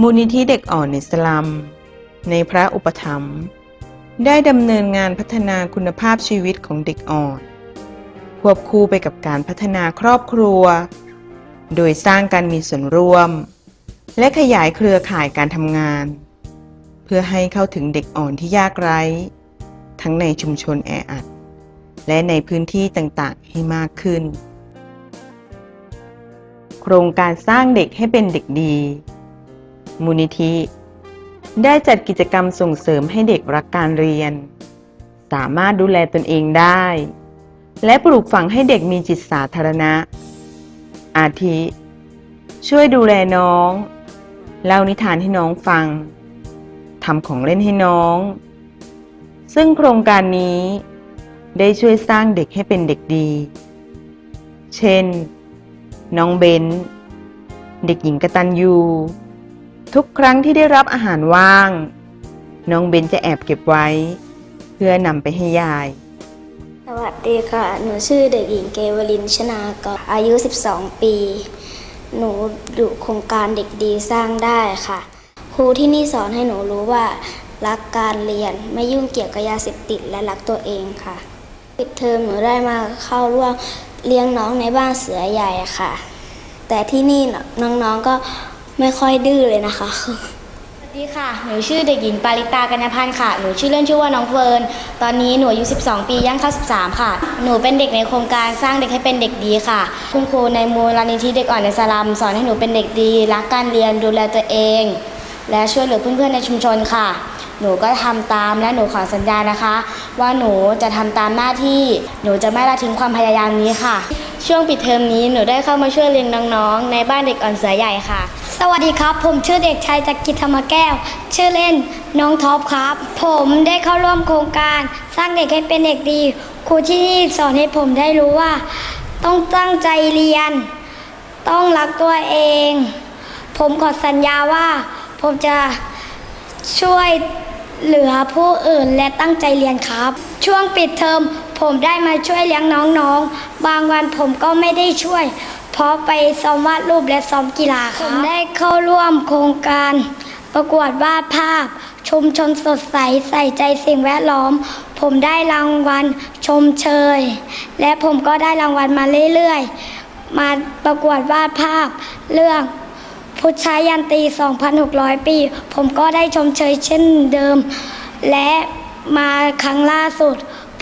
มูลนิธิเด็กอ่อนในสลัม ในพระอุปถัมภ์ได้ดำเนินงานพัฒนาคุณภาพชีวิตของเด็กอ่อน ควบคู่ไปกับการพัฒนาครอบครัว โดยสร้างการมีส่วนร่วม และขยายเครือข่ายการทำงาน เพื่อให้เข้าถึงเด็กอ่อนที่ยากไร้ ทั้งในชุมชนแออัด และในพื้นที่ต่างๆ ให้มากขึ้น โครงการสร้างเด็กให้เป็นเด็กดี มูลนิธิ ได้จัดกิจกรรมส่งเสริมให้เด็กรักการเรียน สามารถดูแลตนเองได้ และปลูกฝังให้เด็กมีจิตสาธารณะ อาทิ ช่วยดูแลน้อง เล่านิทานให้น้องฟังทำของเล่นให้น้อง ซึ่งโครงการนี้ได้ช่วยสร้างเด็กให้เป็นเด็กดี เช่น น้องเบนเด็กหญิงกตัญญู ทุกครั้งที่ได้รับอาหารว่าง น้องเบนจะแอบเก็บไว้ เพื่อนำไปให้ยาย สวัสดีค่ะ หนูชื่อเด็กหญิงเกวลินชนากรอายุ 12 ปี หนูอยู่โครงการเด็กดีสร้างได้ค่ะ ครูที่นี่สอนให้หนูรู้ว่ารักการเรียนไม่ยุ่งเกี่ยวกับยาเสพติดและรักตัวเองค่ะ ปิดเทอมหนูได้มาเข้าร่วมเลี้ยงน้องในบ้านเสือใหญ่ค่ะ แต่ที่นี่น้องๆก็ ไม่ค่อยดื้อเลยนะคะ สวัสดีค่ะ หนูชื่อเด็กหญิงปาริตากัญญาพันธ์ค่ะ หนูชื่อเล่นชื่อว่าน้องเฟิร์น ตอนนี้หนูอายุ 12 ปีย่างเข้า 13 ค่ะ หนูเป็นเด็กในโครงการสร้างเด็กให้เป็นเด็กดีค่ะ คุณครูในมูลนิธิเด็กอ่อนในสลัมสอนให้หนูเป็นเด็กดี รักการเรียนดูแลตัวเอง และช่วยเหลือเพื่อนๆในชุมชนค่ะ หนูก็ทำตามและหนูขอสัญญานะคะ ว่าหนูจะทำตามหน้าที่ หนูจะไม่ละทิ้งความพยายามนี้ค่ะ ช่วงปิดเทอมนี้หนูได้เข้ามาช่วยเลี้ยงน้องๆ ในบ้านเด็กอ่อนเสือใหญ่ค่ะ วัสดีครับ ผมชื่อเด็กชายจักริดธรรมแก้ว ชื่อเล่นน้องท็อปครับ ผมได้เข้าร่วมโครงการ สร้างเด็กให้เป็นเด็กดี ครูที่นี่สอนให้ผมได้รู้ว่า ต้องตั้งใจเรียน ต้องรักตัวเอง ผมขอสัญญาว่า ผมจะช่วยเหลือผู้อื่นและตั้งใจเรียนครับ ช่วงปิดเทอมผมได้มาช่วยเลี้ยงน้องๆ บางวันผมก็ไม่ได้ช่วย เพราะไปซ้อมวาดรูปและซ้อมกีฬาครับผมได้เข้าร่วมโครงการ ประกวดวาดภาพ ชุมชนสดใสใส่ใจสิ่งแวดล้อม ผมได้รางวัลชมเชย และผมก็ได้รางวัลมาเรื่อยๆ มาประกวดวาดภาพ เรื่องพุทธายันตี 2,600 ปี ผมก็ได้ชมเชยเช่นเดิม และมาครั้งล่าสุด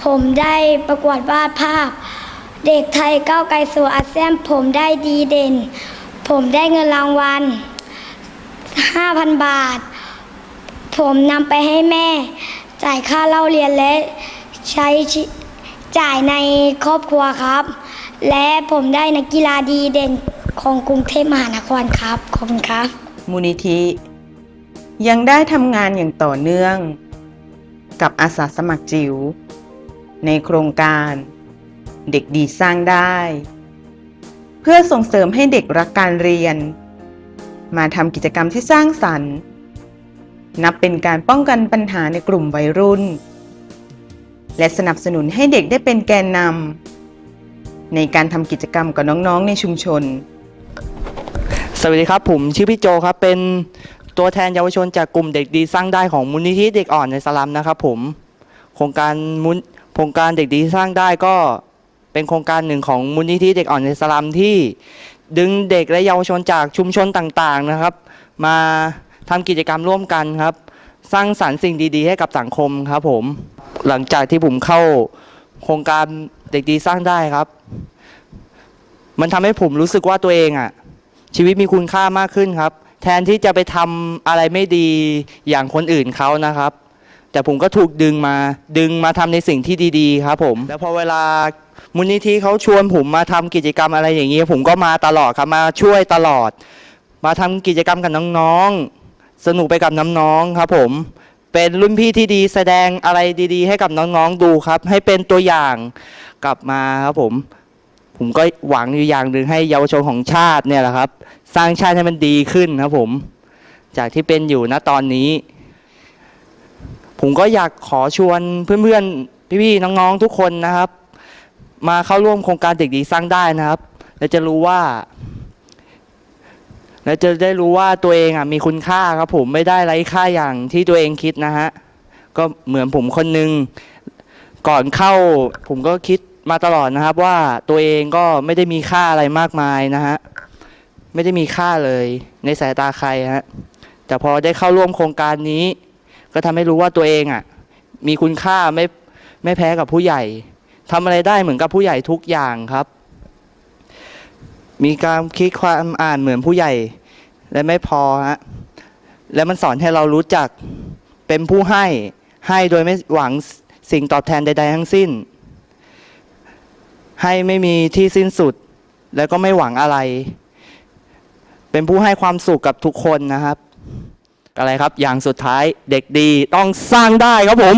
ผมได้ประกวดวาดภาพ เด็กไทยก้าวไกลสู่อาเซียนผมได้ดีเด่น ผมได้เงินรางวัล 5,000 บาท ผมนำไปให้แม่ จ่ายค่าเล่าเรียนและใช้จ่ายในครอบครัวครับ และผมได้นักกีฬาดีเด่นของกรุงเทพมหานครครับ ขอบคุณครับ มูลนิธิ ยังได้ทำงานอย่างต่อเนื่อง กับอาสาสมัครจิ๋วในโครงการ เด็กดีสร้างได้ เพื่อส่งเสริมให้เด็กรักการเรียน มาทำกิจกรรมที่สร้างสรรค์ นับเป็นการป้องกันปัญหาในกลุ่มวัยรุ่น และสนับสนุนให้เด็กได้เป็นแกนนำในการทำกิจกรรมกับน้องๆในชุมชน สวัสดีครับ ผมชื่อพี่โจครับเป็นตัวแทนเยาวชนจากกลุ่มเด็กดีสร้างได้ของมูลนิธิเด็กอ่อนในสลัมนะครับผมโครงการมูลโครงการเด็กดีสร้างได้ก็ เป็นโครงการหนึ่งของมูลนิธิเด็กอ่อนในสลัมที่ดึงเด็กและเยาวชนจากชุมชนต่างๆนะครับ มาทำกิจกรรมร่วมกันครับ สร้างสรรค์สิ่งดีๆ ให้กับสังคมครับผมหลังจากที่ผมเข้าโครงการเด็กดีสร้างได้ครับ มันทำให้ผมรู้สึกว่าตัวเองอะชีวิตมีคุณค่ามากขึ้นครับ แทนที่จะไปทำอะไรไม่ดีอย่างคนอื่นเขานะครับ แต่ผมก็ถูกดึงมาดึงมาทำในสิ่งที่ดี ๆ ครับผม แล้วพอเวลา มูลนิธิเขาชวนผมมาทำกิจกรรมอะไรอย่างนี้ผมก็มาตลอดครับมาช่วยตลอด มาทำกิจกรรมกับน้องๆสนุกไปกับน้องๆครับ ผม เป็นรุ่นพี่ที่ดีแสดงอะไรดี ๆ ให้กับน้องๆดูครับ ให้เป็นตัวอย่างกลับมาครับผม ผมก็หวังอยู่อย่างหนึ่งให้เยาวชนของชาติเนี่ยแหละครับ สร้างชาติให้มันดีขึ้นครับผม จากที่เป็นอยู่ณตอนนี้ ผมก็อยากขอชวนเพื่อนๆพี่ๆน้องๆทุกคนนะครับ มาเข้าร่วมโครงการเด็กดีสร้างได้นะครับ และจะรู้ว่า และจะได้รู้ว่าตัวเองอะมีคุณค่าครับผมไม่ได้ไร้ค่าอย่างที่ตัวเองคิดนะฮะก็เหมือนผมคนหนึ่งก่อนเข้า ผมก็คิดมาตลอดนะครับ ว่าตัวเองก็ไม่ได้มีค่าอะไรมากมายนะฮะไม่ได้มีค่าเลยในสายตาใครฮะแต่พอได้เข้าร่วมโครงการนี้ ก็ทำให้รู้ว่าตัวเองอะมีคุณค่าไม่ไม่แพ้กับผู้ใหญ่ ทำอะไรได้เหมือนกับผู้ใหญ่ทุกอย่างครับ มีการคิดความอ่านเหมือนผู้ใหญ่ และไม่พอฮะและมันสอนให้เรารู้จักเป็นผู้ให้ให้โดยไม่หวังสิ่งตอบแทนใด ๆ ทั้งสิ้น ให้ไม่มีที่สิ้นสุด แล้วก็ไม่หวังอะไร เป็นผู้ให้ความสุขกับทุกคนนะครับ อะไรครับ อย่างสุดท้ายเด็กดีต้องสร้างได้ครับผม